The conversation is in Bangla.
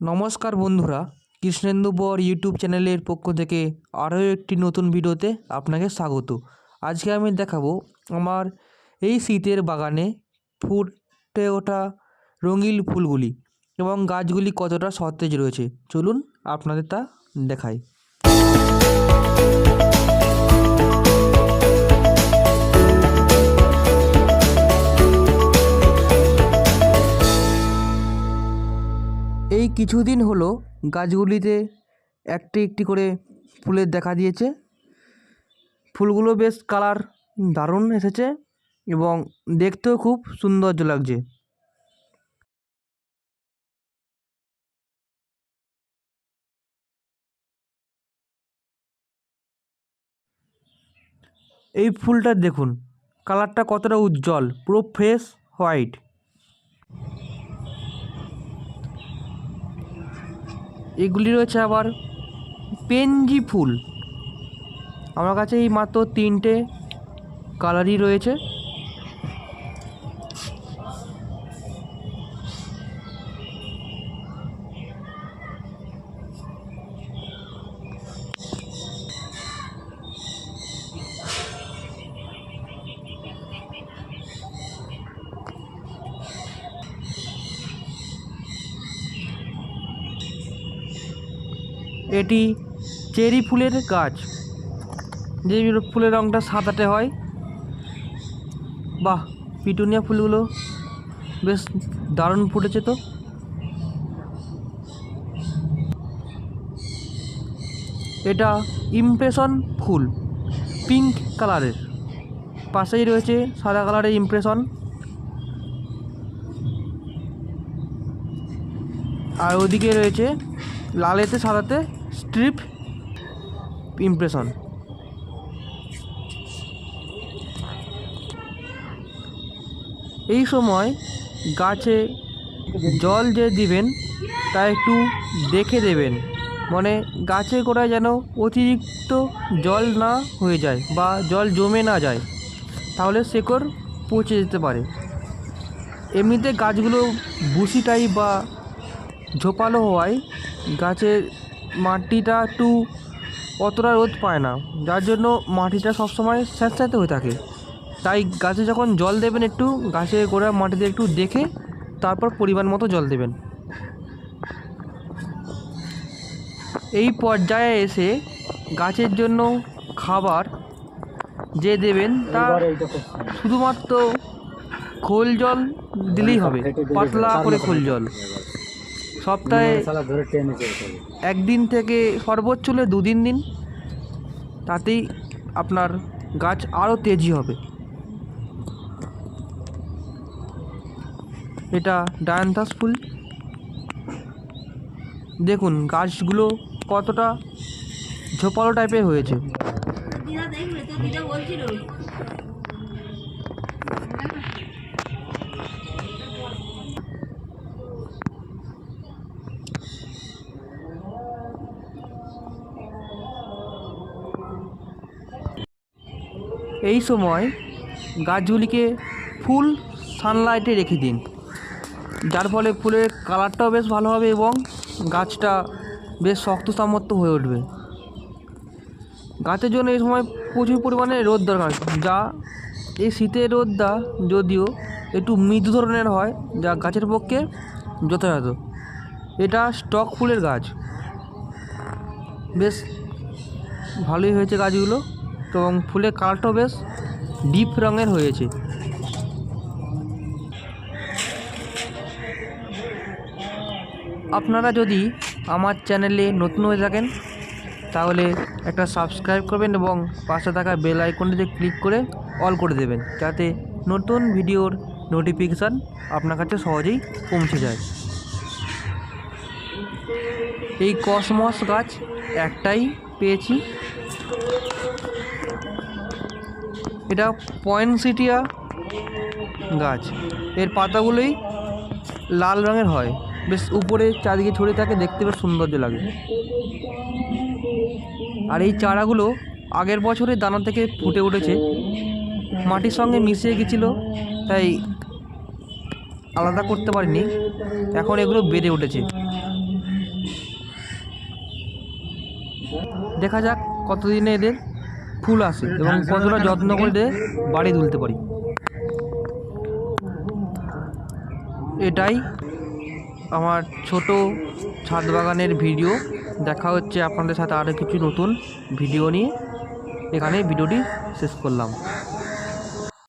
নমস্কার বন্ধুরা, কৃষ্ণেন্দু বর ইউটিউব চ্যানেলের পক্ষ থেকে আরও একটি নতুন ভিডিওতে আপনাকে স্বাগত। আজকে আমি দেখাবো আমার এই শীতের বাগানে ফুটে ওঠা রঙিল ফুলগুলি এবং গাছগুলি কতটা সতেজ রয়েছে। চলুন আপনাদের তা দেখাই। কিছুদিন হলো গাছগুলিতে একটি একটি করে ফুলের দেখা দিয়েছে। ফুলগুলো বেশ কালার দারুণ এসেছে এবং দেখতেও খুব সৌন্দর্য লাগছে। এই ফুলটা দেখুন, কালারটা কতটা উজ্জ্বল, পুরো ফ্রেশ হোয়াইট এগুলি রয়েছে আবার পেনজি ফুল। আমার কাছে এই মাত্র তিনটে কালারই রয়েছে। এটি চেরি ফুলের গাছ। যে ফুলের রঙটা সাদাটে হয়, বাহ, পিটুনিয়া ফুলগুলো বেশ দারুণ ফুটেছে তো। এটা ইমপ্রেশন ফুল, পিঙ্ক কালারের। পাশেই রয়েছে সাদা কালারের ইমপ্রেশন। আর ওদিকে রয়েছে, লালেতে সাদাতে স্ট্রিপ ইমপ্রেশন এই সময় গাছে জল যে দিবেন, তা একটু দেখে দেবেন। মানে গাছে গোড়ায় যেন অতিরিক্ত জল না হয়ে যায় বা জল জমে না যায়, তাহলে শেকড় পচে যেতে পারে। এমনিতে গাছগুলো বুসি টাইপ বা ঝোপালো হওয়ায় গাছের মাটিটা একটু অতটা রোদ পায় না। যার জন্য মাটিটা সবসময় স্যাঁতস্যাঁতে হয়ে থাকে। তাই গাছে যখন জল দেবেন একটু গাছের গোড়া মাটিতে একটু দেখে তারপর পরিমাণ মতো জল দেবেন। এই পর্যায়ে এসে গাছের জন্য খাবার যে দেবেন তা শুধুমাত্র খোল জল দিলেই হবে। পাতলা করে খোল জল। সপ্তাহে একদিন থেকে সর্বোচ্চ হলে দুদিন দিন তাতেই আপনার গাছ আরও তেজি হবে। এটা ডায়ান্থাস ফুল। দেখুন গাছগুলো কতটা ঝোপালো টাইপের হয়েছে। এই সময় গাছগুলিকে ফুল সানলাইটে রেখে দিন। যার ফলে ফুলের কালারটাও বেশ ভালো হবে এবং গাছটা বেশ শক্ত সামর্থ্য হয়ে উঠবে। গাছের জন্য এই সময় প্রচুর পরিমাণে রোদ দরকার, যা এই শীতের রোদটা যদিও একটু মৃদু ধরনের হয়, যা গাছের পক্ষে যথাযথ। এটা স্টক ফুলের গাছ। বেশ ভালোই হয়েছে গাছগুলো। এবং ফুলের কালারটাও বেশ ডিপ রঙের হয়েছে। আপনারা যদি আমার চ্যানেলে নতুন হয়ে থাকেন, তাহলে একটা সাবস্ক্রাইব করবেন এবং পাশে থাকা বেল আইকনটিতে ক্লিক করে অল করে দেবেন, যাতে নতুন ভিডিওর নোটিফিকেশান আপনার কাছে সহজেই পৌঁছে যায়। এই কসমস গাছ একটাই পেয়েছি। এটা পয়েন্টসিটিয়া গাছ। এর পাতাগুলোই লাল রঙের হয়। বেশ উপরে চারদিকে ছড়িয়ে থাকে, দেখতে বেশ সৌন্দর্য লাগে। আর এই চারাগুলো আগের বছরের দানা থেকে ফুটে উঠেছে। মাটির সঙ্গে মিশিয়ে গেছিল, তাই আলাদা করতে পারিনি। এখন এগুলো বেড়ে উঠেছে। দেখা যাক কতদিনে এদের ফুল আসে এবং কতটা যত্ন করে এদের বাড়ি তুলতে পারি? এটাই আমার ছোট ছাদ বাগানের ভিডিও। দেখা হচ্ছে আপনাদের সাথে আরও কিছু নতুন ভিডিও নিয়ে। এখানে ভিডিওটি শেষ করলাম।